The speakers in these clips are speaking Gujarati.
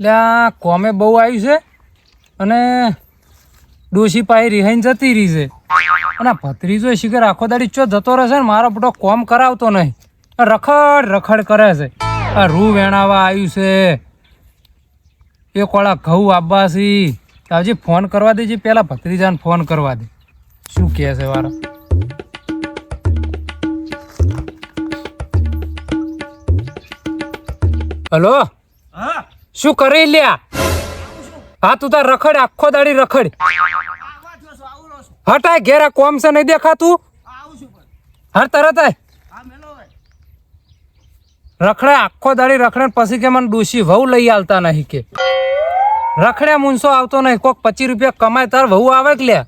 એટલે આ કોમે બહુ આવ્યું છે અને ડોશી પાઈ રિહાઈને જતી રહી છે. અને ભત્રીજો શિખર આખો દાડી ચો જતો રહેશે ને, મારો મોટો કોમ કરાવતો નહીં. રખડ રખડ કરે છે. આ રૂ વેણાવા આવ્યું છે. એ કોળા ઘઉં આપવા છે. તો ફોન કરવા દેજે પહેલાં ભત્રીજાને ફોન કરવા દે. શું કહે છે વારો? હલો? શું કરી લ્યા? હા, તું તાર રખડ, આખો દાડી રખડ. હટાય, ઘેરા કોમ છે, નહીં દેખાતું? હર તરત આય. હા રખડે, આખો દાડી રખડે પછી કે મને ડોશી વહુ લઈ આવતા નહીં કે. રખડ્યા મૂનસો આવતો નહીં, કોક પચીસ રૂપિયા કમાય, તાર વહુ આવે કે લ્યા?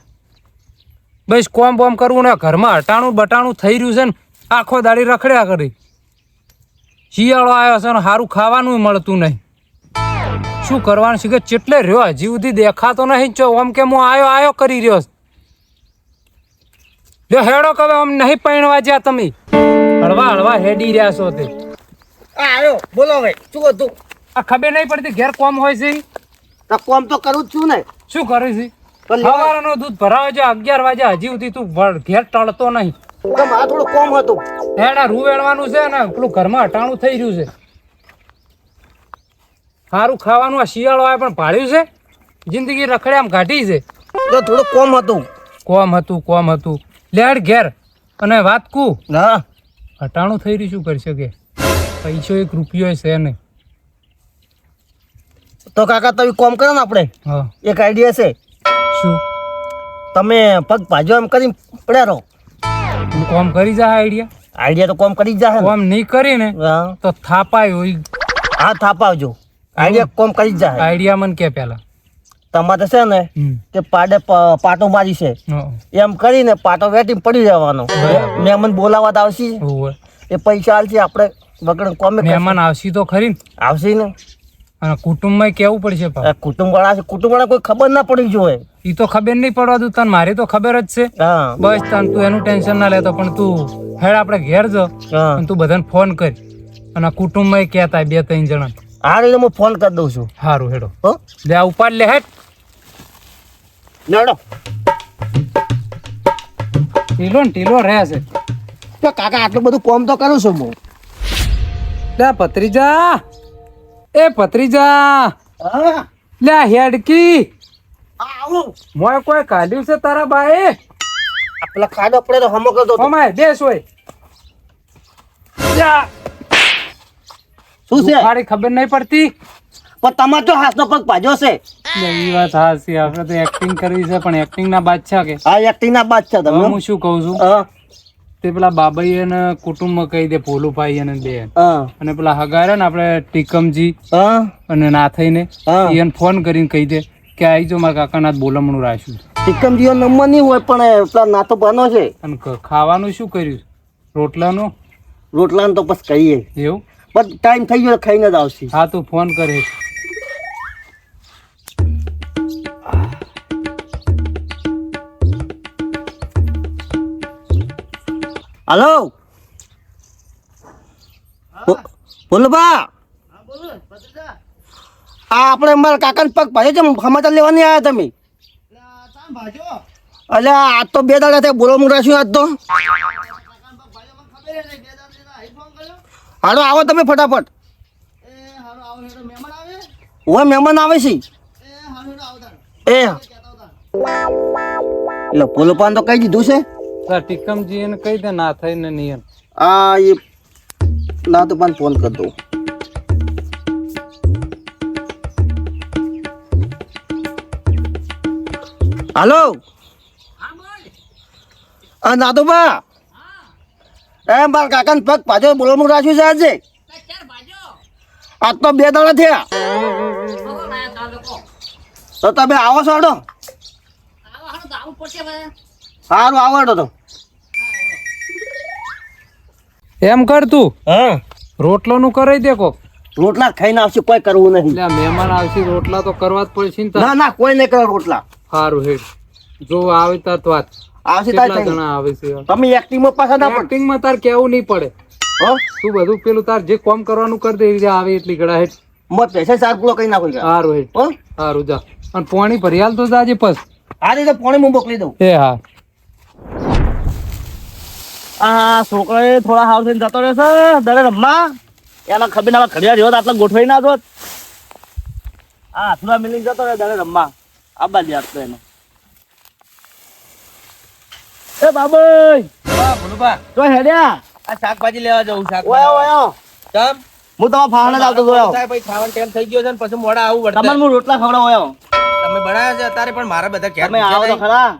બસ કોમ બોમ કરવું ને ઘરમાં હટાણું બટાણું થઈ રહ્યું છે ને, આખો દાડી રખડ્યા કરી. શિયાળો આવ્યો છે ને સારું ખાવાનું મળતું નહીં. શું કરવાનું છે કે ચેટલે રહ્યો? હજી સુધી દેખાતો નહીં. ચો ઓમ કે હું આયો આયો કરી રહ્યો. લ્યો હેડો કવે આમ નહીં પહેણવા જ્યાં તમે. હળવા હળવા હેડી રહ્યા છો તે. આયો બોલો હવે શું હતું? આ ખબર નહીં પડતી ઘેર કોમ હોય છે? તો કોમ તો કરું જ છું ને. શું કરું છે? સવારનો દૂધ ભરાવે છે અગિયાર વાગે હજી સુધી તું ઘેર ટળતો નહીં. તો થોડું કોમ હતું. હેડા રૂ વેણવાનું છે ને પેલું ઘરમાં હટાણું થઈ રહ્યું છે. સારું ખાવાનું આ શિયાળો આવે પણ ભાડ્યું છે? જિંદગી રખડે આમ કાઢી છે. તો થોડું કોમ હતું. કોમ હતું કોમ હતું. લેડ ઘેર. અને વાત કુ? હા. હટાણું થઈ રહ્યું શું કરશે કે? પૈસો એક રૂપિયો છે નહીં. તો કાકા તમે કોમ કરો ને આપણે. હા. એક આઈડિયા છે. શું? તમે પગ ભાજો એમ કરી પડ્યા રહો. હું કોમ કરી જા આઈડિયા આઈડિયા તો કોમ કરી જા ને. કોમ નહીં કરીને તો થાપાય હોય. હા થાપાવજો. આઈડિયા કોમ કરી જાય. આઈડિયા મને કે પેલા. તમારે છે ને તે પાડે પાટો મારી છે. એમ કરીને પાટો વેટી પડી જવાનો. મહેમાન બોલાવવા તો આવશે. એ પૈસા આલશે આપણે વગર કોમે મહેમાન આવશે તો ખરી આવશે ને. અને કુટુંબમાં કેવું પડશે કુટુંબ વાળા છે કુટુંબ વાળા કોઈ ખબર ના પડી જોઈએ એ તો ખબર નહીં પડવા દઉં તને મારી તો ખબર જ છે. બસ તને તું એનું ટેન્શન ના લેતો પણ તું હેડ આપણે ઘેર જો તું બધાને ફોન કરી. અને કુટુંબમાં કહેતા બે ત્રણ જણા આ એટલે હું ફોન કરી દઉં છું. સારું હેડો. હો? લે આ ઉપાડ લે હેડ. નડો ટીલો ને ટીલો રહે છે. તો કાકા આટલું બધું કોમ તો કરું છું હું. લે પત્રીજા એ પત્રીજા હા. લે હેડકી. આવું. મોય કોઈ કાઢ્યું છે તારા બાએ? પેલા ખાડો પડે તો હમો કરતો હમાય બેસ હોય જા. શું છે? મારી ખબર નહીં પડતી? પણ તમારે તો હાથનો પગ પાજો છે. એ વાત હાસી આપણે તો એક્ટિંગ કરવી છે પણ એક્ટિંગ ના બાદશાહ કે? આ એક્ટિંગ ના બાદ છે તમે હું શું કહું છું? તે પેલા બાબાઈ અને કુટુંબ કહી દે ભોલુભાઈ અને બેન. અને પેલા હગારે ને આપણે ટીકમજી હા. અને નાથઈને હા. એને ફોન કરીને કહી દે કે આવી જો મારા કાકાના બોલમણું રાખ્યું ટીકમજી નંબર નહીં હોય પણ પેલા નાતો બનો છે. અને ખાવાનું શું કર્યું? રોટલાનું? રોટલાનું તો બસ કહીએ. એવું? પણ ટાઈમ થઈ ગયો ખાઈને જ આવશે. હા તું ફોન કરે હલો બો- બોલો બા આ આપણે મારા કાકાને પગ ભાજે છે સમાચાર લેવા નહીં આવ્યા તમે. એટલે આજ તો બે દાડા થયા બોલો મુરા છું આજ તો. હાલો આવો તમે ફટાફટ. ઓય મહેમાન આવે છે. એ. એટલે બોલો પાન તો કઈ દીધું છે. ટીકમજી એને કહી દે ના થઈને નહીં એમ. આ એ ના તો પણ ફોન કરી દઉં. હાલો. આ નાદુબા. એ કાકા કાકાને પગ પાછળ બોલવાનું રાખ્યું છે આજે. આજ તો બે દાડા થયા. તો તમે આવો છો હડો સારું આવો હડો તો. એમ કર તું. હા. રોટલાનું કરાઈ દે કોક. રોટલા ખાઈને આવશે કોઈ કરવું નહીં. મહેમાન આવશે રોટલા તો કરવા જ પડશે ને ના ના કોઈ નહીં કરે રોટલા. સારું હેડ. જો આવે તાર તો વાત. આવશે તાર જણા આવે છે તમે એક્ટિંગમાં પાછા ના એક્ટિંગમાં તાર કેવું નહીં પડે. હો? તું બધું? પેલું તાર જે કોમ કરવાનું કર દે એ આવે એટલી ગળા હેઠ. મત પૈસા ચાર કિલો કઈ નાખો સારું હેઠ હો? સારું જા. અને પાણી ભરી હાલ તો જાજે પસ. આ તો પાણી હું મોકલી દઉં. એ હા. આ છોકરાએ થોડા હાવ થઈને જતો રહેશે દરે રમવા. એના ખબર ના ખડિયા રહ્યો આટલા ગોઠવાઈ ના દોત હા હાથમાં મિલી જતો રહે દરે રમવા. આ આપતો એને. એ બાબોય તો હેડ્યા? આ શાકભાજી લેવા જવું ઓયો ઓયો ચમ? હું તમારા ફાળને જ આવતો જોયો સાહેબ ભાઈ ખાવાનો ટાઈમ થઈ ગયો છે ને પછી મોડા આવું તમને વળતે હું રોટલા ખવડાવ્યો તમે બનાવ્યા છે અત્યારે પણ મારા બધા ઘેર તમે આવો તો ખરા.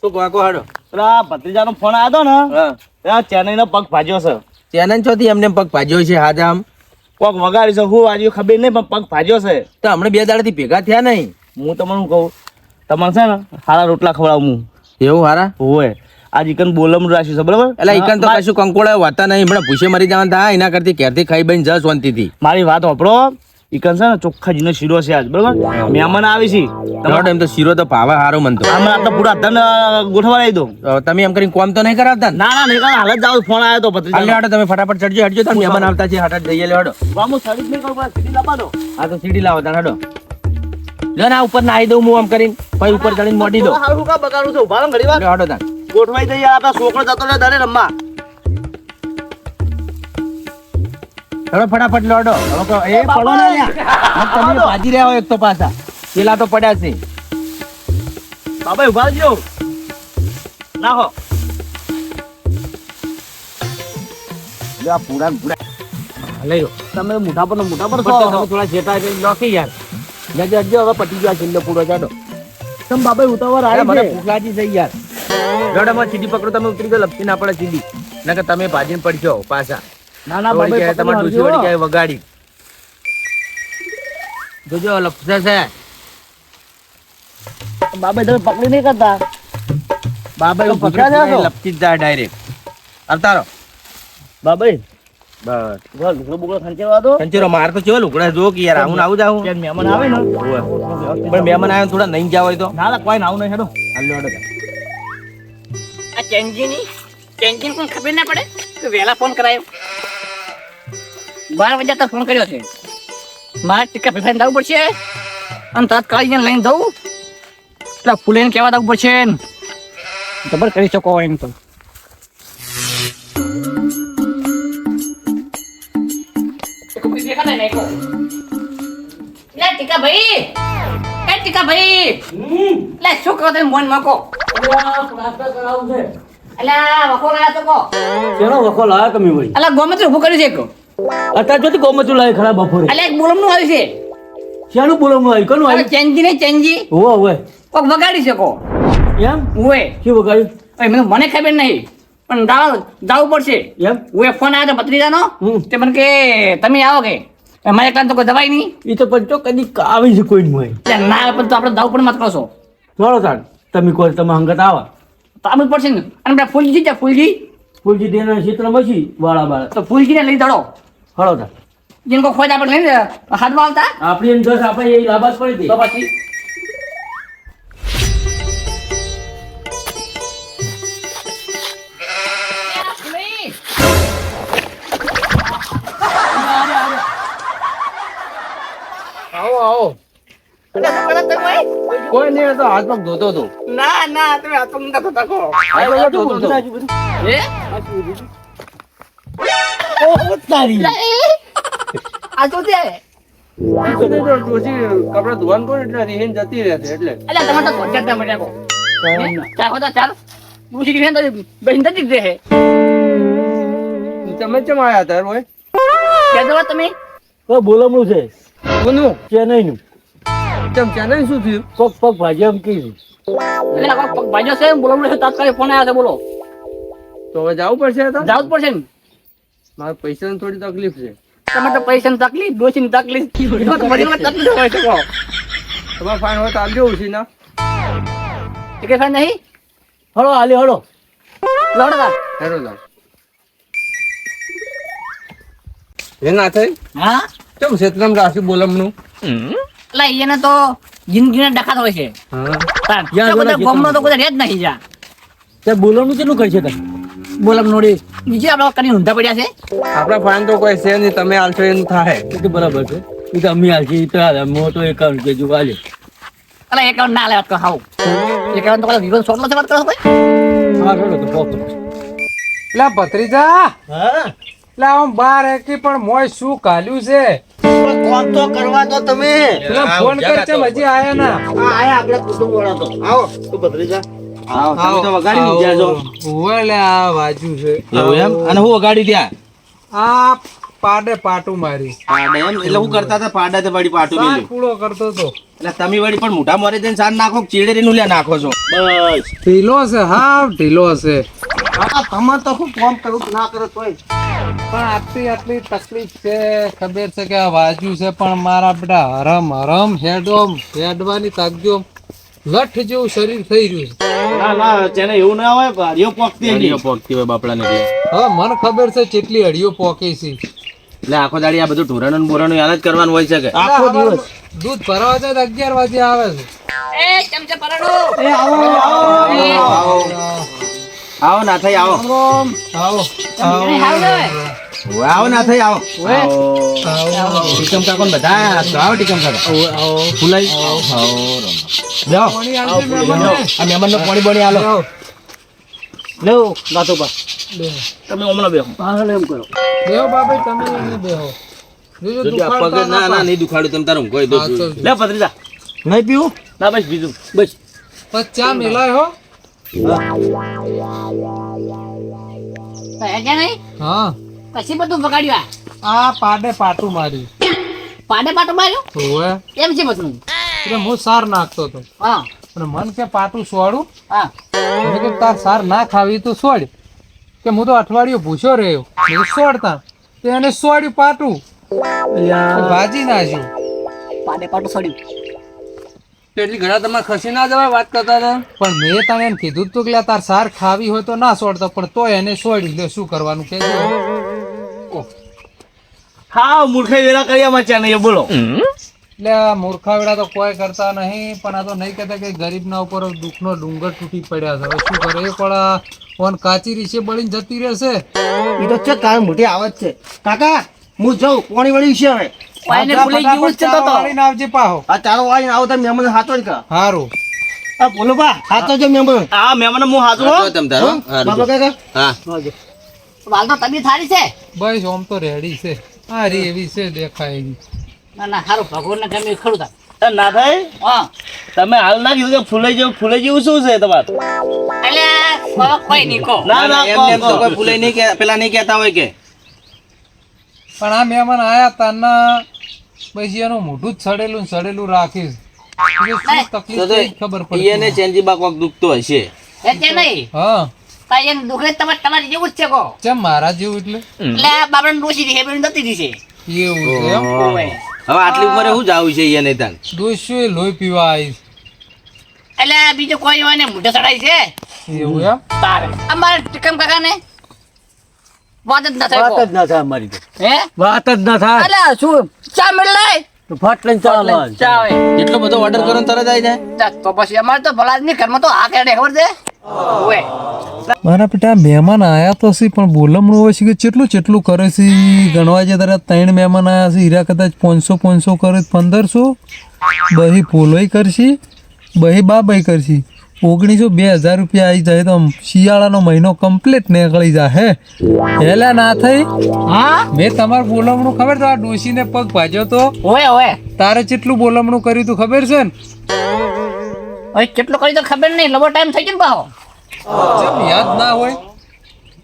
શું કહો કહો હાડો. પેલા ભત્રીજાનો ફોન આવ્યો હતો ને હા. ત્યાં ચેન્નઈનો પગ ભાજ્યો છે. ચેનઈ ચોથી એમને પગ ભાજ્યો છે હાજા આમ પગ વગાડી છે હું વાજ્યો ખબર નહીં પણ પગ ભાજ્યો છે. તો હમણાં બે દાડાથી ભેગા થયા નહીં. હું તમને શું કહું? તમને છે ને સારા રોટલા ખવડાવું હું. એવું હારા? હોય આ ચિકન બોલમ રાખ્યું છે બરાબર? એટલે ઈકન તો કશું કંકોડા વાતા નહીં હમણાં ભૂસે મરી જવાનું થાય એના કરતી ઘેરથી ખાઈ બન જ વંતીથી મારી વાત વાપરો ઈકન છે ને ચોખ્ખા જીનો શીરો છે આજ બરાબર? મહેમાન આવી છે. તમારો એમ તો શીરો તો ભાવે હારો મનતો આમાં આપણે પૂરા ધન ગોઠવા લઈ દો તમે એમ કરીને કોમ તો નહીં કરાવતા ના? ના નહીં કારણ હાલ જ જાવ ફોન આવ્યો તો પત્રી ભત્રીજા હાડો તમે ફટાફટ ચડજો હટજો તમે મહેમાન આવતા છે હટાટ જઈએ લે વામો હું સર્વિસ નહીં કરું સીડી લાવો હા તો સીડી લાવો તાણ હાડો લે ના ઉપર નાહી દઉં હું આમ કરીને. પછી ઉપર ચડીને મોડી દઉં. હારું કા બગાડું છું? ઊભા ઘડી વાર. હાડો ગોઠવાઈ જઈ આપણા છોકરો જતો રહે દરે રમવા. ચલો ફટાફટ લોડો હવે એ પડો ને લ્યા. તમે ભાજી રહ્યા હોય એક તો પાછા. પેલા તો પડ્યા છે. બાબા ઊભા જો નાખો પૂરા પૂરા. લઈ લો. તમે મોટા પર મોટા પર થોડા જેટા લોકી યાર. જજો જજો હવે પટી ગયો આ પૂરો ચાડો તમે બાબા ઉતાવળ આવી મને છે. ભૂખ લાગી છે યાર. ગળામાં સીધી પકડો તમે ઉતરી ગયો લપસી ના પડે સીધી. નકર તમે ભાજીને પડશો પાછા. ના ના બાબા ક્યાંય તમારે વળી ક્યાંય વગાડી. જોજો લપસે છે. બાબા તમે પકડી નહીં કરતા? બાબા પકડ્યા લપસી જ જાય ડાયરેક્ટ. અવતારો બાબા બસ. લુગડો બુગડો દો. માર તો કેવો લુકડા જો કે યાર આવું આવું જ મહેમાન આવે ને? પણ મહેમાન આવે થોડા નહીં ગયા હોય તો. ના ના કોઈ નાવું નહીં હેડો. હાલો હાલો. આ ચેન્જીની ચેન્જીને પણ ખબર ના પડે કે વહેલા ફોન કરાયો? બાર વાગ્યા તક ફોન કર્યો છે. મારે ટીકા જવું પડશે. અને તાત્કાલિક લઈને જવું. એટલે ફૂલેને કહેવા જવું પડશે ખબર કરી શકો એમ તો. લે ટીકા ભાઈ. એ ટીકા ભાઈ. લે શું કહો તમે મોન મકો અલ્યા વખો ગયા તો કો ચલો વખો લાયા તમે ભાઈ? અલ્યા ગોમત ઉભું કર્યું છે એક? અત્યારે જોતી ગોમચું લાય ખરા બપોરે. અલ્યા એક બોલમનું આવ્યું છે. શાનું બોલવાનું આવ્યું? કોનું આવ્યું? ચેન્જી ને ચેન્જી. હોવે હોવે. કોક વગાડી શકો. એમ? ઉવે શું વગાડ્યું? મને ખબર નહીં પણ દાવ જવું પડશે એમ? ઉવે ફોન આવ્યો ભત્રીજાનો. તે મને કે તમે આવો કે. મારે એકલા તો કોઈ દવાઈ નહીં. એ તો પંચો કદી આવી છે કોઈ નહીં ના પણ તો આપણે જવું પણ મત કરશો થોડો તાણ તમે કોઈ તમે હંગત આવા. તો આમ જ પડશે ને. અને પેલા ફૂલજી છે ફૂલજી. ફૂલજી દેના ક્ષેત્ર મસી વાળા બાળા. તો ફૂલજીને લઈ દડો. હળો તાણ જેને કોઈ ખોજ આપણે લઈને હાથમાં આવતા. આપણી એમ દસ આપણે એ લાભાસ પડી હતી. તો પછી? આવો. આવો કોઈ નહીં તો હાથ પગ ધોતો હતો. ના ના તમે હાથ પગ નતા ધોતા હતો. એ તારી. આ શું છે? કપડા ધોવાનું કોણ એટલે રીહીન જતી રહેશે એટલે. અલ્યા તમે તો કો પૂછી ગઈ તો બહેન જતી જ રહે. તમે કેમ આયા હતા રોય? ક્યાં તમે? બોલમણું છે. કોનું ચેન્નઈનું કેમ ચેન્નઈ શું થયું? પગ પગ ભાજી એમ કીધું. એટલે આ પગ ભાજ્યો છે બોલો બોલો તાત્કાલિક ફોન આવ્યા છે બોલો. તો હવે જવું પડશે જવું જ પડશે ને? મારે પૈસાની થોડી તકલીફ છે. તમે તો પૈસાની તકલીફ ડોશીની તકલીફ. તો તકલીફ હોય છે તમારે ફાઇન હોય તો આપજો ઉછી ના કે ફાઈન નહીં? હળો હાલી હળો. તાર હેરો લાવ એ ના થઈ? હા? ચમ ક્ષેત્રમ બોલમ બોલમનું? એટલે એને તો જિંદગીના ડખાત હોય છે. હા. તાર તો બધા ગોમનો તો કોઈ રહે જ નહીં જા તે બોલમણું કેટલું કરશે તમે બોલમ નોડી. બીજે આપણે કરીને ઊંધા પડ્યા છે? આપણા ફાન તો કોઈ છે નહીં તમે આલશો એનું થાય. કે તો બરાબર છે. એ તો અમે આલશી એ તો હાલે તો એકાઉન્ટ કે જો અરે એકાઉન્ટ ના લે વાત કહો હાઉ એકાઉન્ટ તો કદાચ વિવન સોટલો છે વાત કરો ભાઈ હા ચલો તો પોતો લે ભત્રીજા. હા. લે આમ બાર એકી પણ મોય શું કાલ્યું છે? કોમ તો કરવા દો તમે? એટલે ફોન કર છે હજી આયા ના. આયા આપણે કુટુંબ વાળા તો. આવો તું ભત્રીજા. આવો તમે તો વગાડી મૂક્યા છો. ઓવે આ બાજુ છે. એવું એમ? અને હું વગાડી ત્યાં? આ પાડે પાટું મારી. પાડા એમ? એટલે હું કરતા હતા પાડા તે વળી પાટું પૂળો કરતો તો એટલે તમે વળી પણ મોઢા મોરે જઈને સાર નાખો ચીડેરી નું લે નાખો છો? બસ. ઢીલો છે હા ઢીલો છે આ તમે તો શું ફોન કરું ના કરો તોય? પણ આટલી આટલી તકલીફ છે ખબર છે કે આ વાજુ છે પણ મારા બેટા હરમ હરમ હેડોમ હેડવાની તાકજો લઠ જેવું શરીર થઈ રહ્યું છે. ના ના તેને એવું ના હોય ભારીઓ પોકતી હોય બાપડાને એટલે. હવે મને ખબર છે કેટલી અડીઓ પોકે છે. એટલે આખો દાડી આ બધું ઢોરણ બોરણ યાદ જ કરવાનું હોય છે કે? આખો દિવસ. દૂધ ભરવા જાય તો અગિયાર વાગે આવે છે. એ ચમચા પરાડો એ આવો આવો આવો. ના થઈ આવો. આવો આવો. ના થઈ આવો. ટીકમ કાકો ને બધા આવો ટીકમ કાકા. ફુલાઈ જાઓ. આ મહેમાન નો. પાણી બણી આલો. લેવો ગાતો બા. તમે હમણાં બેહો. પાછળ એમ કરો. બેહો બાપા તમે બેહો. ના ના નહીં દુખાડું તમે તારું કોઈ દો લે ભત્રીજા નહીં પીવું? ના બસ બીજું. બસ. પછી ચા મેલાય હો. હે. પછી બધું બગાડ્યું આ? પાડે પાટું માર્યું. પાડે પાટું માર્યું? હોવે. એમ છે બધું? એટલે હું સાર નાખતો હતો. હા. અને મન કે પાટું સોડું? હા. મેં કે તાર સાર ના ખાવી તો સોડ. કે હું તો અઠવાડિયું ભૂસો રહ્યો. મેં સોડતા. તો એને સોડ્યું પાટું. ભાજી નાખ્યું. પાડે પાટો એટલી ઘણા તમારે ખસી ના જવાય વાત કરતા હતા? પણ મેં તને એમ કીધું તું કે તાર સાર ખાવી હોય તો ના છોડતો પણ તો એને છોડી લે શું કરવાનું કે હા મૂર્ખે વેરા કર્યા મચ્યા નહીં બોલો. એટલે મૂર્ખાવડા તો કોઈ કરતા નહીં પણ આ તો નહીં કહેતા કે ગરીબના ઉપર દુઃખનો ડુંગર તૂટી પડ્યા છે. હવે શું કરે? એ પણ ફોન કાચી રીશે બળીને જતી રહેશે. એ તો છે તારે મોટી આવત છે. કાકા હું જાઉં પાણી વળી છે હવે. પાઈને ભૂલી ગયું છે તો તો. વાળીને આવજે પાહો. આ ચારો વાળીને આવો તમે મહેમાન હાચો જ કા હારું. આ બોલો બા હાચો જો મહેમાન આ મહેમાન હું હાચો હાચો તમ તારો. હારું. બાબા કાકા. હા. હાલ તો તબી થારી છે? બસ ઓમ તો રેડી છે. હારી એવી છે દેખાય ના ના સારું ભગવાનને ગમે ખડું તા ના ભાઈ. હા. તમે હાલ ના કીધું કે ફૂલે જેવું ફૂલે જેવું શું છે તમારે? એટલે કોઈ- કોઈ નહીં કો. ના ના એમ તો કોઈ ફૂલે નહીં કે પેલા નહીં કહેતા હોય કે. પણ આ મહેમાન આયા તાના પછી એનું મોઢું જ સડેલું સડેલું રાખીશ. તકલીફ છે ખબર તો એને ચેન્જીબા કોક દુખતો હશે. એ તે નહીં. હા. તાઈ દુખે તમારે તમારી જેવું જ છે કહો. ચમ મારા જેવું એટલે? એટલે બાબરાને ડોસી રહી બેન જતી રહી છે. એવું છે એમ? હવે આટલી ઉંમરે જાવું છે એને તાન? ડોસ્યું એ લોહી પીવા આવીશ. એટલે બીજું કોઈ હોય ને મોઢે ચડાય છે? એવું એમ? તારે. અમારે ટીકમ કાકાને વાત જ ના થાય વાત જ ના થાય અમારી તો. હે? વાત જ ના થાય. અલે શું? ચા મેળ લાય તો ફટ લઈને ચાલો ચા એટલો બધો ઓર્ડર કરો તરત આવી જાય. તો પછી અમારે તો ભલા નહીં ઘરમાં તો આ કરે ખબર છે? ઓવે મારા બેટા મહેમાન આયા તો છે પણ બોલમણું હોય છે કે કેટલું કેટલું કરે છે? ગણવા જાય તારા ત્રણ મહેમાન આયા છે. હીરા કદાચ પાંચસો પાંચસો કરે પંદરસો? બહી પોલોય કરશી? બહી બાબાઈ કરશી? ઓગણીસો બે હજાર રૂપિયા આવી જાય તો શિયાળાનો મહિનો કમ્પ્લીટ નીકળી જાય હે હેલા ના થઈ હા? મેં તમારું બોલમણું ખબર તો આ ડોશીને પગ ભાજ્યો તો? ઓય ઓય. તારે કેટલું બોલમણું કર્યું તું ખબર છે ને? ઓય કેટલું કર્યું તો ખબર નહીં. લંબો ટાઈમ થઈ ગયો ને જેમ યાદ ના હોય.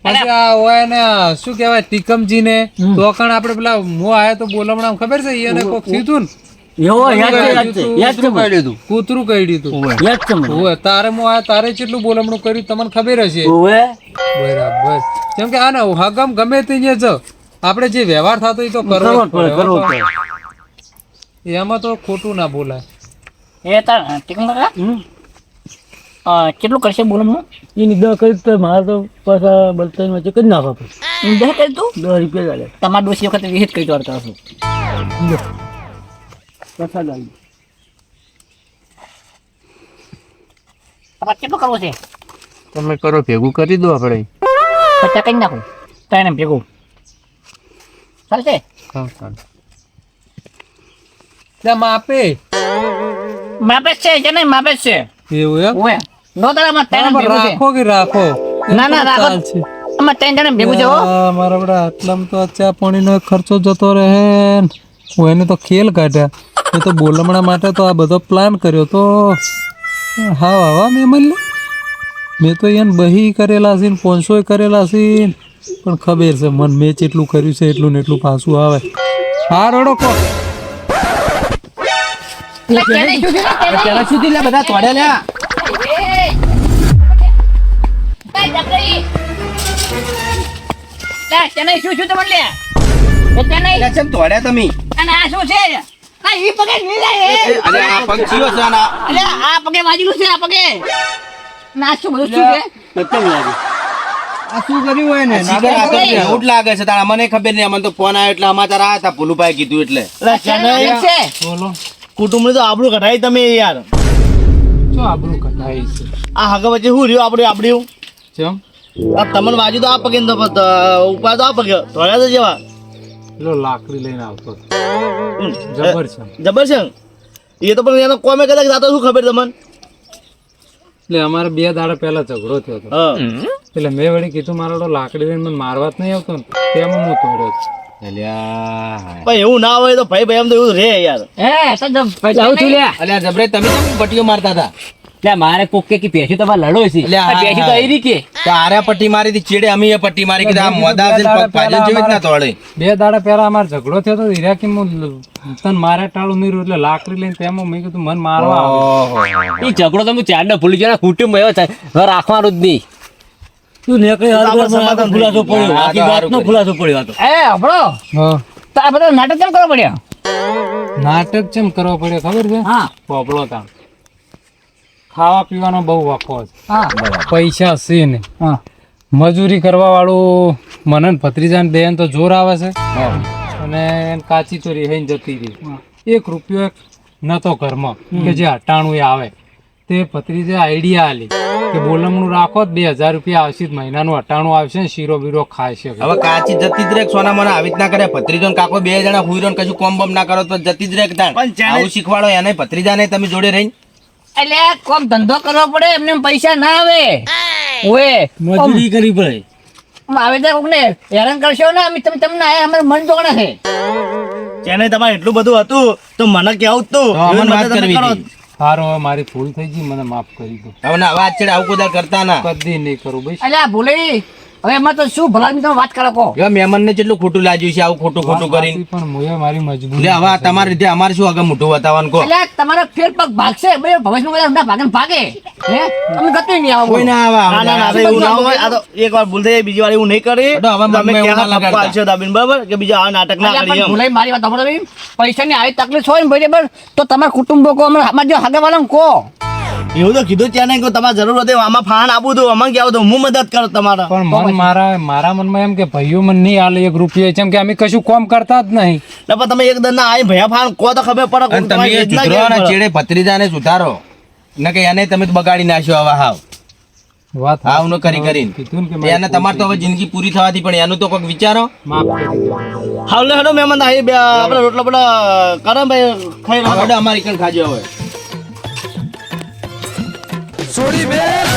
પછી આ હોય ને શું કહેવાય ટીકમજી ને તો કણ આપણે પેલા મો આયા તો બોલમણા ખબર છે? એને કોક થયું ને? કૂતરું કહી તારે તારે કેટલું બોલમણું કર્યું તમને ખબર હશે? બરાબર. કેમ કે આ હગમ ગમે તે જ. આપણે જે વ્યવહાર થતો એ તો કરવો કરવો એમાં તો ખોટું ના બોલાય. એ તાર કેટલું કરશે બોલો હું એની દ કરી તો મારે તો પાછા બળતર વચ્ચે કરી નાખવા પડે. દે કરી તું? દસ રૂપિયા ચાલે તમારા ડોસી વખતે વિહિત કરી દોડતા હશો. પાછા આવી તમારે કેટલું કરવું છે? તમે કરો ભેગું કરી દો આપણે. પચાસ કરી નાખું. તાઈને ભેગું. ચાલશે? માપે. માપે છે કે નહીં માપે છે. એવું એમ? ભેગું છે. રાખો કે રાખો? ના, ના, રાખો. આમાં ત્રણ જણા ભેગું છે મારા બડા આટલામાં તો આ ચા પાણીનો ખર્ચો જતો રહે. હું એને તો ખેલ કાઢ્યા એ તો બોલમણા માટે તો આ બધો પ્લાન કર્યો તો હા વાવા મેં મળી મેં તો એને બહી કરેલા છે ને પોનસોય કરેલા છે ને. પણ ખબર છે મન મેં જેટલું કર્યું છે એટલું ને એટલું પાછું આવે હા રોડો કો બધા લ્યા શું શું તમને તમે અને આ શું છે? આ ઈ પગે નહીં એ. અરે આ પગ ચીયો છે અને આ- આ પગે વાગેલું છે આ પગે. ના શું બધું શું છે? આ શું કર્યું હોય ને? એવું લાગે છે તારા મને ખબર નહીં અમને તો ફોન આવ્યો એટલે સમાચાર આવ્યા હતા ભોલુભાઈ કીધું એટલે. બોલો. કુટુંબની તો આબરું કઢાઈ તમે યાર. શું આબરું કઢાઈ છે? આ હગા વચ્ચે શું રહ્યું આપડે આપડ્યું તમને બાજુ તો આ પગે ને તો પ- ઉપર તો આ પગે ધોળ્યા તો જેવા. પેલો લાકડી લઈને આવતો જબરસંગ હમ. જબર છે. જબર છે? ને? એ તો પણ એનો કોમે કદાચ જાતો શું ખબર તમને? એટલે અમારે બે દાડા પહેલા ઝઘડો થયો હતો. એટલે મેં વળી કીધું મારો તો લાકડી લઈને મને મારવા જ નહીં આવતો ને. તેમાં હું તોડ્યો છું. અલ્યા એવું ના હોય તો ભાઈ ભાઈ એમ તો એવું રે યાર. લે જબરે તમે કેમ પટ્ટીઓ મારતા હતા? એટલે મારે કોક કે પેશી તમારે લડો છે. પેશી તો આવી કે. તારે પટ્ટી મારી હતી ચીડે અમે પટ્ટી મારી કીધું. આ મોદા પાછળ જેવી ના તોડે. બે દાડા પહેલા અમાર ઝઘડો થયો તો હીરા કે હું તન મારે ટાળું નહીં એટલે લાકડી લઈને તેમાં મેં કીધું મન મારવા આવે. એ ઝઘડો તો હું ચાર ભૂલી ગયો કુટુંબ એવો છે હવે રાખવાનું જ નહીં. તું નીકળી ખુલાસો પડ્યો. આખી વાતનો ખુલાસો પડ્યો હતો એ આપણો હા. તો આ બધો નાટક કેમ કરવો પડ્યા? નાટક કેમ કરવો પડ્યા ખબર છે? હા. પોપડો તાણ. ખાવા પીવાનો બહુ વખો છે. હા. પૈસા છે ને હા. મજૂરી કરવા વાળું મને ને ભત્રીજાને બેન તો જોર આવે છે. અને એને કાચી તો રિહાઈને જતી રહી. એક રૂપિયો એક નતો ઘરમાં કે જે અટાણું એ આવે. તે ભત્રીજે આઈડિયા આલી કે બોલમણું રાખો તો બે હજાર રૂપિયા આવશે મહિનાનું અટાણું આવશે ને શીરો બીરો ખાય છે હવે કાચી જતી જ રે સોના મને આવી જ ના કરે? ભત્રીજો ને કાકો બે જણા હુઈ ને કશું કોમ બમ ના કરો તો જતી જ રે પણ આવું શીખવાડો એને ભત્રીજા ને તમે જોડે રહીને. એટલે કોક ધંધો કરવો પડે એમને પૈસા ના આવે. ઓએ મજૂરી કરવી પડે. આવે તો કોકને હેરાન કરશો ને અમે તમે તમને આયા અમારું મન જોગણા છે. જેને તમારે એટલું બધું હતું તો મને કેવું તું. વાત કરવી સારો હવે મારી ભૂલ થઈ ગઈ મને માફ કરી દો. હવે ના વાત છે આવું કોઈ કરતા ના. કદી નહીં કરું ભાઈ અલ્યા ભૂલે હવે એમાં તો શું ભલા તમે વાત કરો કો હવે મહેમાન ને કેટલું ખોટું લાગ્યું છે આવું ખોટું ખોટું કરીને. પણ મુએ મારી મજબૂરી હવે આ રીતે અમારે શું આગળ મોટું બતાવવાનું કહો. એટલે તમારો ફેર પગ ભાગશે બે ભવિષ્યમાં બધા ઊંધા ભાગે ભાગે. હે? અમે ગતું નહીં આવો. કોઈ ના આવે ના ના ના એવું ના હોય આ તો એક વાર ભૂલ થઈ બીજી વાર એવું નહીં કરી હવે તમે આલશો દાબીને, બરાબર? કે બીજા આ નાટક ના મારી વાત સાંભળો પૈસાની આવી તકલીફ હોય ને બરાબર તો તમારા કુટુંબો કો અમારા જો કો એવું તો કીધું ત્યાં નહીં કે તમારે જરૂર હતી આમાં ફાન આપું હતું આમાં કેવું હતું હું મદદ કરું તમારા. પણ મન મારા મારા મનમાં એમ કે ભાઈઓ મને નહીં આલે એક રૂપિયો જેમ કે અમે કશું કોમ કરતા જ નહીં. એટલે પણ તમે એક દન ના આઈ ભયા ફાન કો તો ખબર પડે તમે સુધરો. ચેડે ભત્રીજાને સુધારો. ને કે એને તમે બગાડી નાખ્યો આવા હાવ. વાત હાવ નો કરી કરીને. કીધું કે એને તમારે તો હવે જિંદગી પૂરી થવાથી પણ એનું તો કોઈક વિચારો. કરી હાલો હેડો મહેમાન આઈ બે આપણે રોટલા બધા કરમ ભાઈ ખાઈ લો અમારી કણ ખાજો હવે. চলিবে